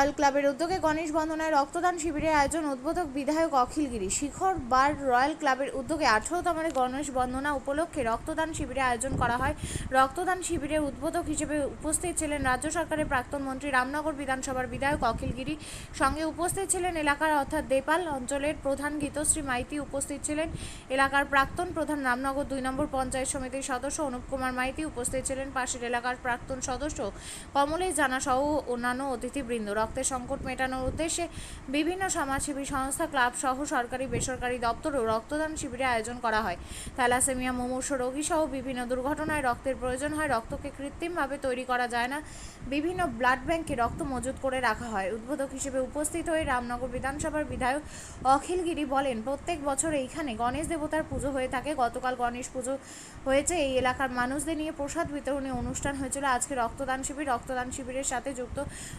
Royal ক্লাবের উদ্যোগে গণেশ বন্দনায় রক্তদান শিবিরের আয়োজন উদ্বোধক বিধায়ক অখিলগিরি শিখর বার রয়্যাল ক্লাবের উদ্যোগে আঠারোতম গণেশ বন্দনা উপলক্ষে রক্তদান শিবিরের আয়োজন করা হয়। রক্তদান শিবিরের উদ্বোধক হিসেবে উপস্থিত ছিলেন রাজ্য সরকারের প্রাক্তন মন্ত্রী রামনগর বিধানসভার বিধায়ক অখিলগিরি সঙ্গে উপস্থিত ছিলেন এলাকার অর্থাৎ দেপাল অঞ্চলের প্রধান গীতশ্রী মাইতি উপস্থিত ছিলেন। এলাকার প্রাক্তন প্রধান রামনগর দুই নম্বর পঞ্চায়েত সমিতির সদস্য অনুপ কুমার মাইতি উপস্থিত ছিলেন। পাশের এলাকার প্রাক্তন সদস্য কমলেশ জানা সহ অন্যান্য অতিথিবৃন্দ। রক্তের সংকট মেটানোর উদ্দেশ্যে বিভিন্ন সমাজসেবী সংস্থা, ক্লাব সহ সরকারি বেসরকারি দপ্তরেও রক্তদান শিবিরের আয়োজন করা হয়। থ্যালাসেমিয়া, মুমূর্ষ রোগী সহ বিভিন্ন দুর্ঘটনায় রক্তের প্রয়োজন হয়, রক্তকে কৃত্রিমভাবে তৈরি করা যায় না। বিভিন্ন ব্লাড ব্যাংকে রক্ত মজুত করে রাখা হয়। উদ্বোধক হিসেবে উপস্থিত হয়ে রামনগর বিধানসভার বিধায়ক অখিলগিরি বলেন, প্রত্যেক বছর এইখানে গণেশ দেবতার পুজো হয়ে থাকে। গতকাল গণেশ পুজো হয়েছে। এই এলাকার মানুষদের নিয়ে প্রসাদ বিতরণী অনুষ্ঠান হয়েছিল। আজকে রক্তদান শিবির রক্তদান শিবিরের সাথে যুক্ত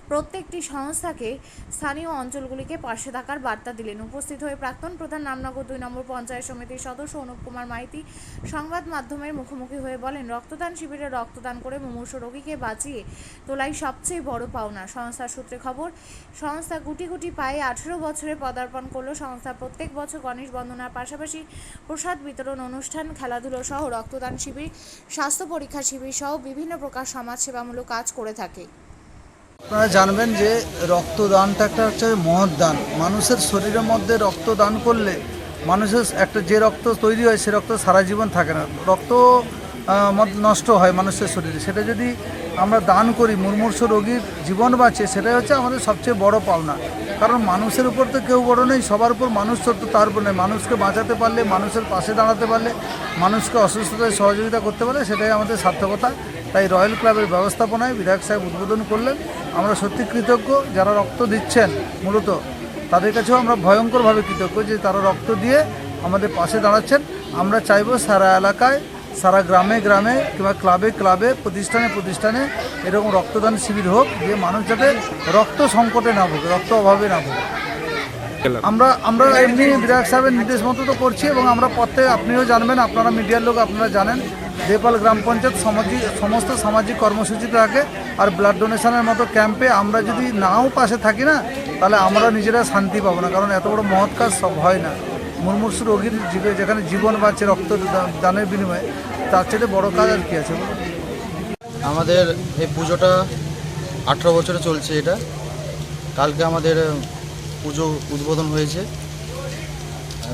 প্রত্যেকটি সংস্থাকে স্থানীয় অঞ্চলগুলিকে পাশে থাকার বার্তা দিলেন। উপস্থিত হয়ে প্রাক্তন প্রধান রামনগর দুই নম্বর পঞ্চায়েত সমিতির সদস্য অনুপ কুমার মাইতি সংবাদ মাধ্যমের মুখোমুখি হয়ে বলেন, রক্তদান শিবিরে রক্তদান করে মুমূর্ষ রোগীকে বাঁচিয়ে তোলাই সবচেয়ে বড় পাওনা। সংস্থার সূত্রে খবর, সংস্থা গুটি গুটি পায়ে আঠেরো বছরে পদার্পণ করল সংস্থা প্রত্যেক বছর গণেশ বন্দনার পাশাপাশি প্রসাদ বিতরণ অনুষ্ঠান, খেলাধুলো সহ রক্তদান শিবির, স্বাস্থ্য পরীক্ষা শিবির সহ বিভিন্ন প্রকার সমাজসেবামূলক কাজ করে থাকে। আপনারা জানবেন যে রক্তদানটা একটা হচ্ছে মহৎ দান মানুষের শরীরের মধ্যে রক্তদান করলে মানুষের একটা যে রক্ত তৈরি হয়, সে রক্ত সারা জীবন থাকে না। রক্ত নষ্ট হয় মানুষের শরীরে। সেটা যদি আমরা দান করি মুমূর্ষ রোগীর জীবন বাঁচে সেটাই হচ্ছে আমাদের সবচেয়ে বড় পাওনা। কারণ মানুষের উপর তো কেউ বড় নেই, সবার উপর মানুষ তো তার উপর নেই। মানুষকে বাঁচাতে পারলে, মানুষের পাশে দাঁড়াতে পারলে, মানুষকে অসুস্থতায় সহযোগিতা করতে পারলে, সেটাই আমাদের সার্থকতা। তাই রয়্যাল ক্লাবের ব্যবস্থাপনায় বিধায়ক সাহেব উদ্বোধন করলেন। আমরা সত্যি কৃতজ্ঞ, যারা রক্ত দিচ্ছেন মূলত, তাদের কাছেও আমরা ভয়ঙ্করভাবে কৃতজ্ঞ যে তারা রক্ত দিয়ে আমাদের পাশে দাঁড়াচ্ছেন। আমরা চাইব সারা এলাকায়, সারা গ্রামে গ্রামে কিংবা ক্লাবে ক্লাবে, প্রতিষ্ঠানে প্রতিষ্ঠানে এরকম রক্তদান শিবির হোক, যে মানুষ যাতে রক্ত সংকটে না ভোগে, রক্ত অভাবে না ভোগে। আমরা আমরা এমনি বিধায়ক সাহেবের নির্দেশ মতো তো করছি এবং আমরা পথে, আপনিও জানবেন, আপনারা মিডিয়ার লোক, আপনারা জানেন। দেপাল গ্রাম পঞ্চায়েত সমস্ত সামাজিক কর্মসূচি থাকে আর ব্লাড ডোনেশনের মতো ক্যাম্পে আমরা যদি নাও পাশে থাকি না, তাহলে আমরা নিজেরা শান্তি পাবো না, কারণ এত বড় মহৎ কাজ সব হয় না। মুমূর্ষু রোগীর যেখানে জীবন বাঁচে রক্ত দানের বিনিময়ে, তার চেয়ে বড় কাজ আর কি আছে আমাদের এই পুজোটা আঠেরো বছরে চলছে এটা। কালকে আমাদের পুজো উদ্বোধন হয়েছে।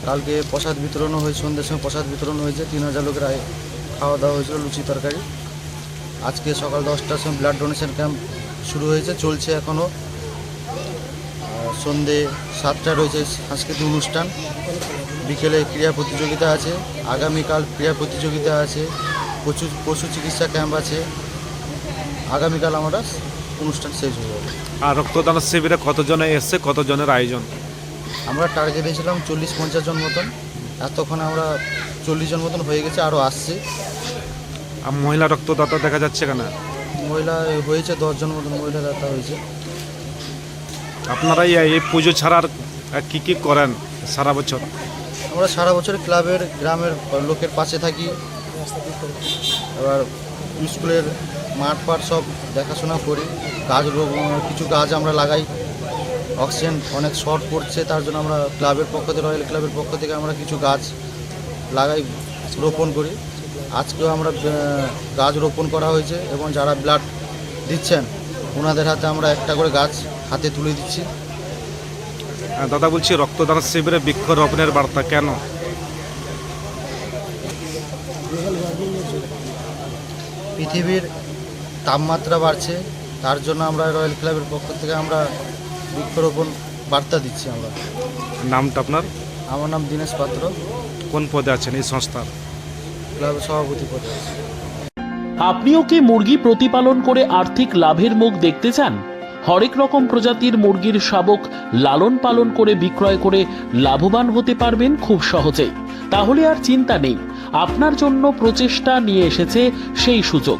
কালকে প্রসাদ বিতরণও হয়েছে, সন্ধ্যের সময় প্রসাদ বিতরণ হয়েছে, তিন হাজার লোকের খাওয়া দাওয়া হয়েছিল লুচি তরকারি। আজকে সকাল দশটার সময় ব্লাড ডোনেশন ক্যাম্প শুরু হয়েছে চলছে এখনও সন্ধে সাতটা রয়েছে সাংস্কৃতিক অনুষ্ঠান। বিকেলে ক্রীড়া প্রতিযোগিতা আছে আগামীকাল ক্রীড়া প্রতিযোগিতা আছে পশু পশু চিকিৎসা ক্যাম্প আছে। আগামীকাল আমরা অনুষ্ঠান শেষ হয়ে যাবে। আর রক্তদান শিবিরে কতজনে এসছে কতজনের আয়োজন? আমরা টার্গেট দিয়েছিলাম চল্লিশ পঞ্চাশ জন মতন। এতক্ষণ আমরা চল্লিশ জন মতন হয়ে গেছে আরও আসছে। আর মহিলা রক্তদাতা দেখা যাচ্ছে কেন? মহিলা হয়েছে দশজন মতন মহিলা দাতা হয়েছে। আপনারা এই পুজো ছাড়া আর কি কি করেন সারা বছর? আমরা সারা বছর ক্লাবের গ্রামের লোকের পাশে থাকি। এবার স্কুলের মাঠ পাট সব দেখাশোনা করি। গাছ কিছু গাছ আমরা লাগাই। অক্সিজেন অনেক শর্ট পড়ছে তার জন্য আমরা ক্লাবের পক্ষ থেকে রয়্যাল ক্লাবের পক্ষ থেকে আমরা কিছু গাছ লাগাই রোপণ করি। আজকেও আমরা গাছ রোপণ করা হয়েছে এবং যারা ব্লাড দিচ্ছেন ওনাদের হাতে আমরা একটা করে গাছ হাতে তুলে দিচ্ছি। দাদা বলছি রক্তদান শিবিরে বৃক্ষরোপণের বার্তা কেন? পৃথিবীর তাপমাত্রা বাড়ছে তার জন্য আমরা রয়্যাল ক্লাবের পক্ষ থেকে আমরা বৃক্ষরোপণ বার্তা দিচ্ছি আমরা। নামটা আপনার? আমার নাম দীনেশ পাত্র। কোন পদে আছেন এই সংস্থার? ক্লাবের সভাপতি পদে আপনিও কি মুরগি প্রতিপালন করে আর্থিক লাভের মুখ দেখতে চান? হরেক রকম প্রজাতির মুরগির শাবক লালন পালন করে বিক্রয় করে লাভবান হতে পারবেন খুব সহজেই। তাহলে আর চিন্তা নেই আপনার জন্য প্রচেষ্টা নিয়ে এসেছে সেই সুযোগ।